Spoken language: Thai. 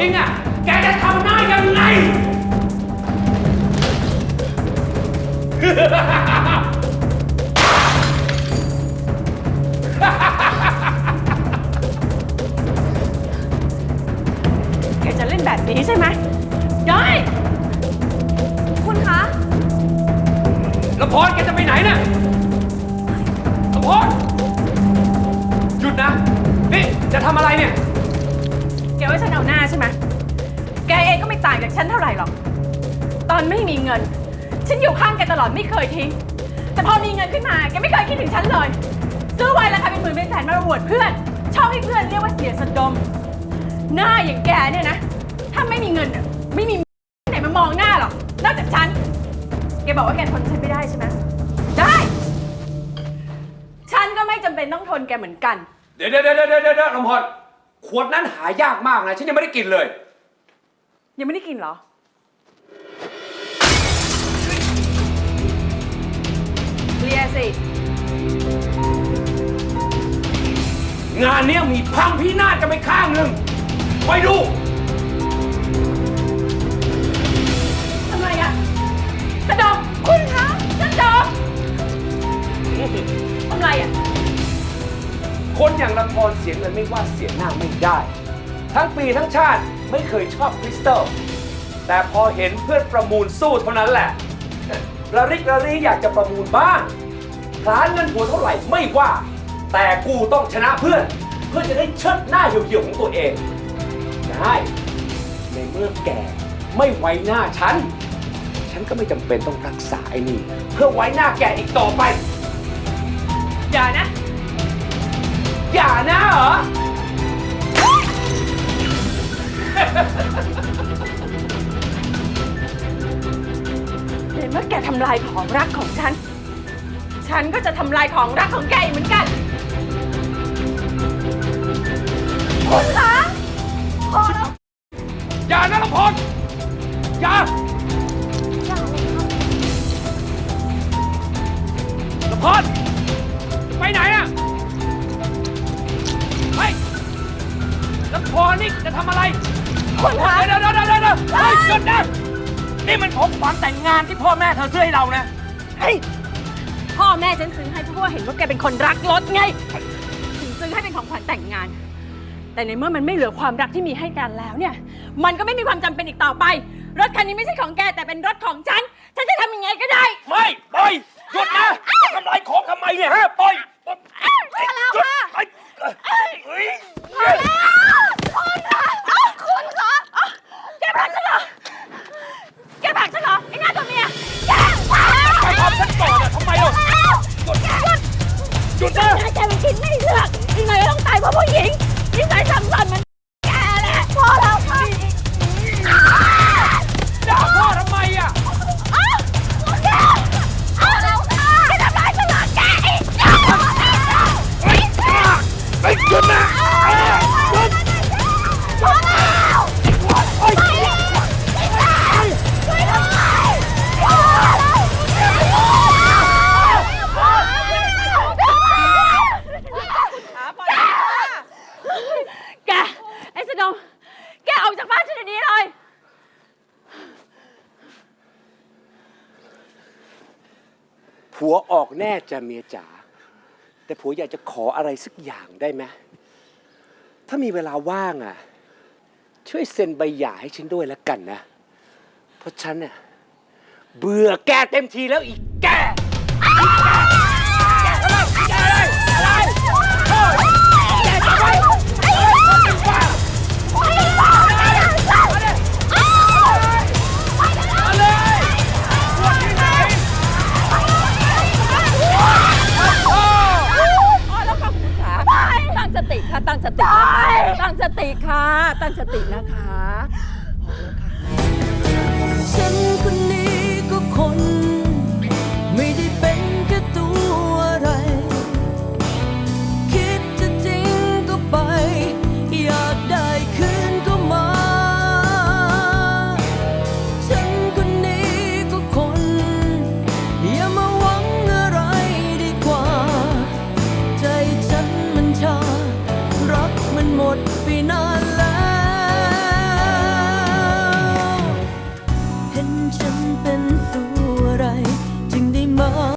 เองอะ แกจะทำหน้ายังไง แกจะเล่นแบบนี้ใช่ไหม ได้ คุณคะละพรแกจะไปไหนน่ะละพรหยุดนะ นี่ จะทำอะไรเนี่ย แกว่าฉันเอาหน้าใช่ไหม แกเองก็ไม่ต่างจากฉันเท่าไหร่หรอก ตอนไม่มีเงิน ฉันอยู่ข้างแกตลอดไม่เคยทิ้ง แต่พอมีเงินขึ้นมา แกไม่เคยคิดถึงฉันเลย ซื้อไวน์ราคาเป็นหมื่นเป็นแสนมาอวดเพื่อน ชอบให้เพื่อนเรียกว่าเสียสดม หน้าอย่างแกเนี่ยนะ ถ้าไม่มีเงินน่ะไม่มีไหนมามองหน้าหรอก นอกจากฉัน แกบอกว่าแกทนฉันไม่ได้ใช่ไหมได้ ฉันก็ไม่จำเป็นต้องทนแกเหมือนกัน เดี๋ยวเดี๋ยวเดี๋ยวเดี๋ยวเดี๋ยวลำพร ขวดนั้นหายากมากนะ ฉันยังไม่ได้กินเลย ยังไม่ได้กินเหรอ เคลียร์สิ งานเนี้ยมีพังพินาศกันไปข้างหนึ่งไปดู ทำไมอะสะดอกคุณคะสะดอกทำไรอะ คนอย่างละครเสียเงินไม่ว่าเสียหน้าไม่ได้ ทั้งปีทั้งชาติไม่เคยชอบคริสตัลแต่พอเห็นเพื่อนประมูลสู้เท่านั้นแหละ ระริกระรีอยากจะประมูลบ้างพลานเงินหัวเท่าไหร่ไม่ว่า แต่กูต้องชนะเพื่อน เพื่อจะได้เชิดหน้าเหี่ยวๆของตัวเอง ได้ในเมื่อแกไม่ไว้หน้าฉัน ฉันก็ไม่จำเป็นต้องรักษาไอ้นี่ เพื่อไว้หน้าแกอีกต่อไป อย่านะ เหรอ ในเมื่อแกทำลายของรักของฉัน ฉันก็จะทำลายของรักของแกอีกเหมือนกัน คุณคะพอแล้วอย่านะละพรอย่าละพรไปไหนอะ ละพรนี่จะทำอะไรคุณคะเดี๋ยวเดี๋ยวเดี๋ยวเดี๋ยวเดี๋ยวเฮ้ยหยุดนะนี่มันของขวัญแต่งงานที่พ่อแม่เธอซื้อให้เรานะเฮ้ยพ่อแม่ฉันซื้อให้เพราะว่าเห็นว่าแกเป็นคนรักรถไงถึงซื้อให้เป็นของขวัญแต่งงาน แต่ในเมื่อมันไม่เหลือความรักที่มีให้กันแล้วเนี่ย มันก็ไม่มีความจำเป็นอีกต่อไป รถคันนี้ไม่ใช่ของแกแต่เป็นรถของฉัน ฉันจะทำยังไงก็ได้ ไม่ปล่อยหยุดนะจะทำลายของทำไมเนี่ยฮะปล่อยปล่อย พอแล้วค่ะ เฮ้ยเฮ้ย พอแล้วคุณคะอ้าวคุณคะอ้าว แกผลักฉันเหรอ แกผลักฉันเหรอไอ้หน้าตัวเมีย แกไปทำฉันก่อนอะทำไมล่ะหยุดหยุดหยุดนะ แกแกเป็นคิดไม่เลือกยังไงก็ต้องตายเพราะผู้หญิงนิสัยซ้ำซ้อนเหมัน ผัวออกแน่จะเมียจ๋าแต่ผัวอยากจะขออะไรสักอย่างได้ไหมถ้ามีเวลาว่างอะ ช่วยเซ็นใบหย่าให้ฉันด้วยแล้วกันนะ เพราะฉันเน่ยเบื่อแกเต็มทีแล้วอีก งสตินะคะตั้งสติค่ะ ตั้งสตินะคะฉันคน ใจ